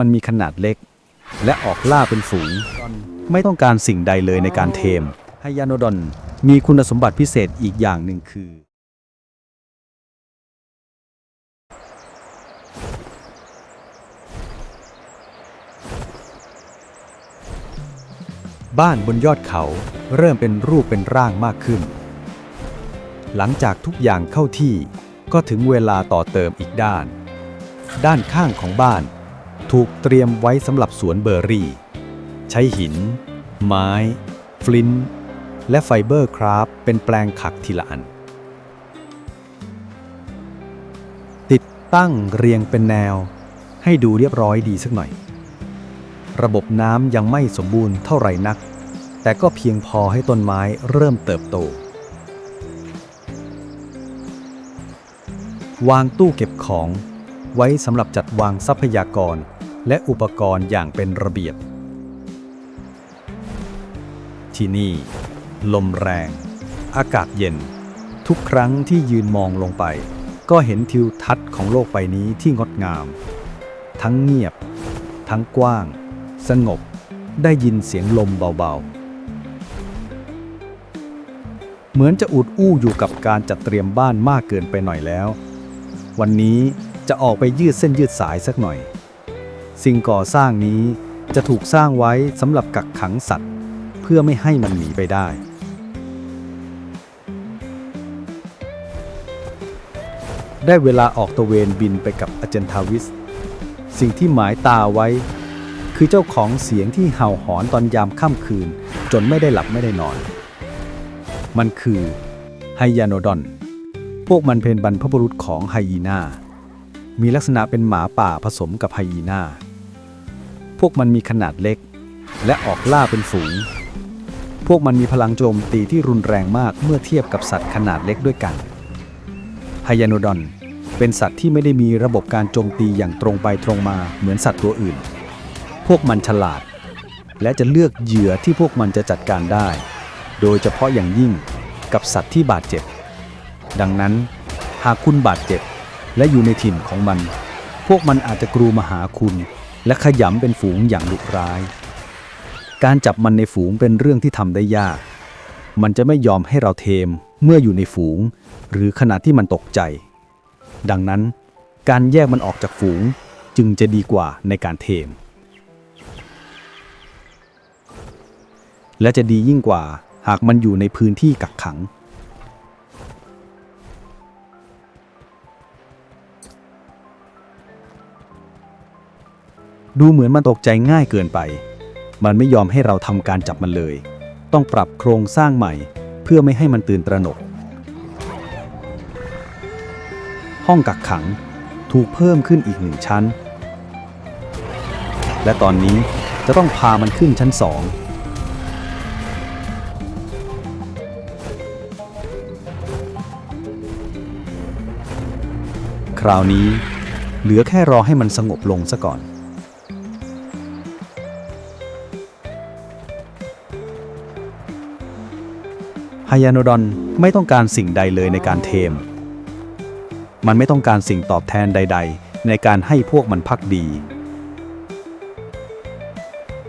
มันมีขนาดเล็ก และออกล่าเป็นฝูง ไม่ต้องการสิ่งใดเลยในการเทมไฮยาโนดอนมีคุณสมบัติพิเศษอีกอย่างหนึ่งคือ บ้านบนยอดเขาเริ่มเป็นรูปเป็นร่างมากขึ้น หลังจากทุกอย่างเข้าที่ก็ถึงเวลาต่อเติมอีกด้าน ด้านข้างของบ้าน ถูกเตรียมไว้สำหรับสวนเบอร์รี่ ใช้หิน ไม้ ฟลินต์และไฟเบอร์คราฟเป็นแปลงขักทีละอัน ติดตั้งเรียงเป็นแนว ให้ดูเรียบร้อยดีสักหน่อย ระบบน้ำยังไม่สมบูรณ์เท่าไหร่นัก แต่ก็เพียงพอให้ต้นไม้เริ่มเติบโต วางตู้เก็บของไว้สำหรับจัดวางทรัพยากร และอุปกรณ์อย่างเป็นระเบียบ ที่นี่ ลมแรง อากาศเย็น ทุกครั้งที่ยืนมองลงไป ก็เห็นทิวทัศน์ของโลกใบนี้ที่งดงาม ทั้งเงียบ ทั้งกว้าง สงบ ได้ยินเสียงลมเบาๆ เหมือนจะอุดอู้อยู่กับการจัดเตรียมบ้านมากเกินไปหน่อยแล้ว วันนี้จะออกไปยืดเส้นยืดสายสักหน่อย สิ่งก่อสร้างนี้จะถูกสร้างไว้สำหรับกักขังสัตว์ เพื่อไม่ให้มันหนีไปได้ ได้เวลาออกตะเวนบินไปกับอเจนทาวิส สิ่งที่หมายตาไว้ คือเจ้าของเสียงที่เห่าหอนตอนยามค่ำคืน จนไม่ได้หลับไม่ได้นอน มันคือไฮยาโนดอน พวกมันเป็นบรรพบุรุษของไฮยีนามีลักษณะเป็นหมาป่าผสมกับไฮยีนา พวกมันมีขนาดเล็ก และออกล่าเป็นฝูง พวกมันมีพลังโจมตีที่รุนแรงมากเมื่อเทียบกับสัตว์ขนาดเล็กด้วยกันไฮยาโนดอนเป็นสัตว์ที่ไม่ได้มีระบบการโจมตีอย่างตรงไปตรงมาเหมือนสัตว์ตัวอื่น พวกมันฉลาด และจะเลือกเหยื่อที่พวกมันจะจัดการได้ โดยเฉพาะอย่างยิ่งกับสัตว์ที่บาดเจ็บ ดังนั้น หากคุณบาดเจ็บ และอยู่ในถิ่นของมัน พวกมันอาจจะกรูมาหาคุณ และขยำเป็นฝูงอย่างดุร้าย การจับมันในฝูงเป็นเรื่องที่ทำได้ยาก มันจะไม่ยอมให้เราเทมเมื่ออยู่ในฝูง หรือขณะที่มันตกใจ ดังนั้นการแยกมันออกจากฝูงจึงจะดีกว่าในการเทม และจะดียิ่งกว่าหากมันอยู่ในพื้นที่กักขัง ดูเหมือนมันตกใจง่ายเกินไป มันไม่ยอมให้เราทำการจับมันเลย ต้องปรับโครงสร้างใหม่ เพื่อไม่ให้มันตื่นตระหนก ห้องกักขังถูกเพิ่มขึ้นอีกหนึ่งชั้น และตอนนี้จะต้องพามันขึ้นชั้นสองคราวนี้ เหลือแค่รอให้มันสงบลงซะก่อน ไฮยาโนดอนไม่ต้องการสิ่งใดเลยในการเทม มันไม่ต้องการสิ่งตอบแทนใด ๆ ในการให้พวกมันพักดี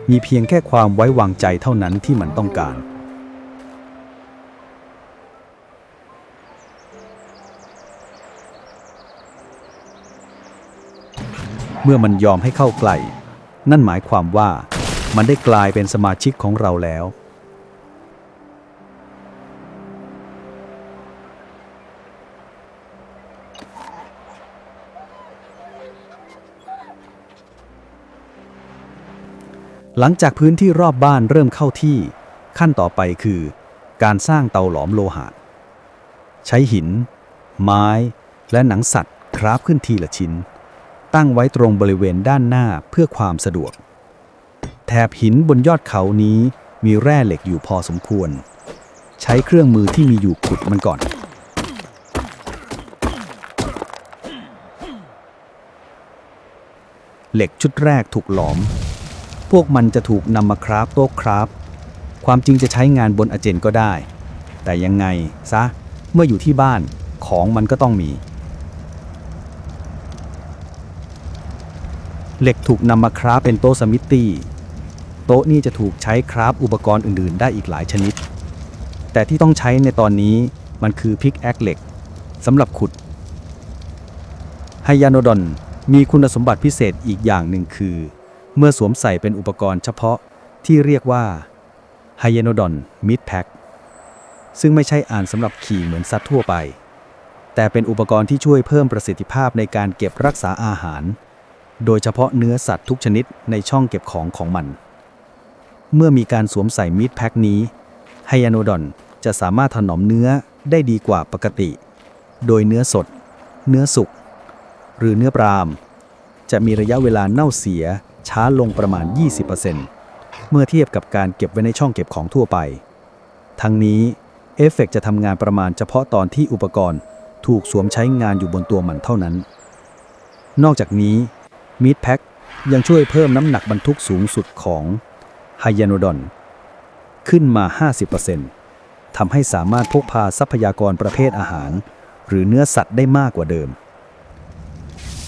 มีเพียงแค่ความไว้วางใจเท่านั้นที่มันต้องการ เมื่อมันยอมให้เข้าใกล้ นั่นหมายความว่ามันได้กลายเป็นสมาชิกของเราแล้ว หลังจากพื้นที่รอบบ้านเริ่มเข้าที่ ขั้นต่อไปคือ การสร้างเตาหลอมโลหะ ใช้หิน ไม้ และหนังสัตว์คราฟขึ้นทีละชิ้น ตั้งไว้ตรงบริเวณด้านหน้าเพื่อความสะดวก แถบหินบนยอดเขานี้มีแร่เหล็กอยู่พอสมควร ใช้เครื่องมือที่มีอยู่ขุดมันก่อนเหล็กชุดแรกถูกหลอม พวกมันจะถูกนำมาคราฟโต๊ะคราฟความจริงจะใช้งานบนอาเจนก็ได้ แต่ยังไงซะ เมื่ออยู่ที่บ้านของมันก็ต้องมี เหล็กถูกนำมาคราฟเป็นโต๊ะสมิธตี้ โต๊ะนี่จะถูกใช้คราฟอุปกรณ์อื่น ๆ ได้อีกหลายชนิด แต่ที่ต้องใช้ในตอนนี้มันคือพิกแอคเหล็กสำหรับขุดไฮยาโดอนมีคุณสมบัติพิเศษอีกอย่างหนึ่งคือ เมื่อสวมใส่เป็นอุปกรณ์เฉพาะที่เรียกว่าไฮยาโนดอนมิดแพ็คซึ่งไม่ใช่อ่านสำหรับขี่เหมือนสัตว์ทั่วไป แต่เป็นอุปกรณ์ที่ช่วยเพิ่มประสิทธิภาพในการเก็บรักษาอาหาร โดยเฉพาะเนื้อสัตว์ทุกชนิดในช่องเก็บของของมัน เมื่อมีการสวมใส่มิดแพ็คนี้ไฮยาโนดอนจะสามารถถนอมเนื้อได้ดีกว่าปกติ โดยเนื้อสด เนื้อสุก หรือเนื้อปลาม จะมีระยะเวลาเน่าเสีย ช้าลงประมาณ 20%เมื่อเทียบกับการเก็บไว้ในช่องเก็บของทั่วไป ทั้งนี้เอฟเฟกต์จะทำงานประมาณเฉพาะตอนที่อุปกรณ์ถูกสวมใช้งานอยู่บนตัวมันเท่านั้น นอกจากนี้มิดแพ็คยังช่วยเพิ่มน้ำหนักบรรทุกสูงสุดของไฮยาโนดอนขึ้นมา 50%ทำให้สามารถพกพาทรัพยากรประเภทอาหาร หรือเนื้อสัตว์ได้มากกว่าเดิม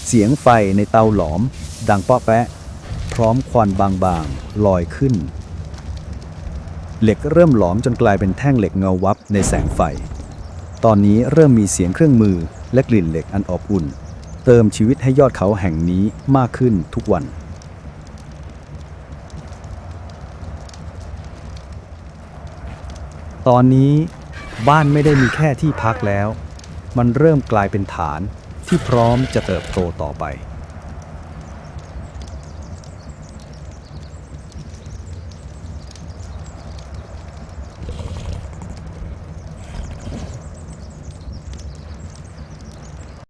เสียงไฟในเตาหลอม ดังเปาะแปะ พร้อมควันบางๆ ลอยขึ้น เหล็กเริ่มหลอมจนกลายเป็นแท่งเหล็กเงาวับในแสงไฟ ตอนนี้เริ่มมีเสียงเครื่องมือและกลิ่นเหล็กอันอบอุ่น เติมชีวิตให้ยอดเขาแห่งนี้มากขึ้นทุกวันตอนนี้บ้านไม่ได้มีแค่ที่พักแล้ว มันเริ่มกลายเป็นฐานที่พร้อมจะเติบโตต่อไป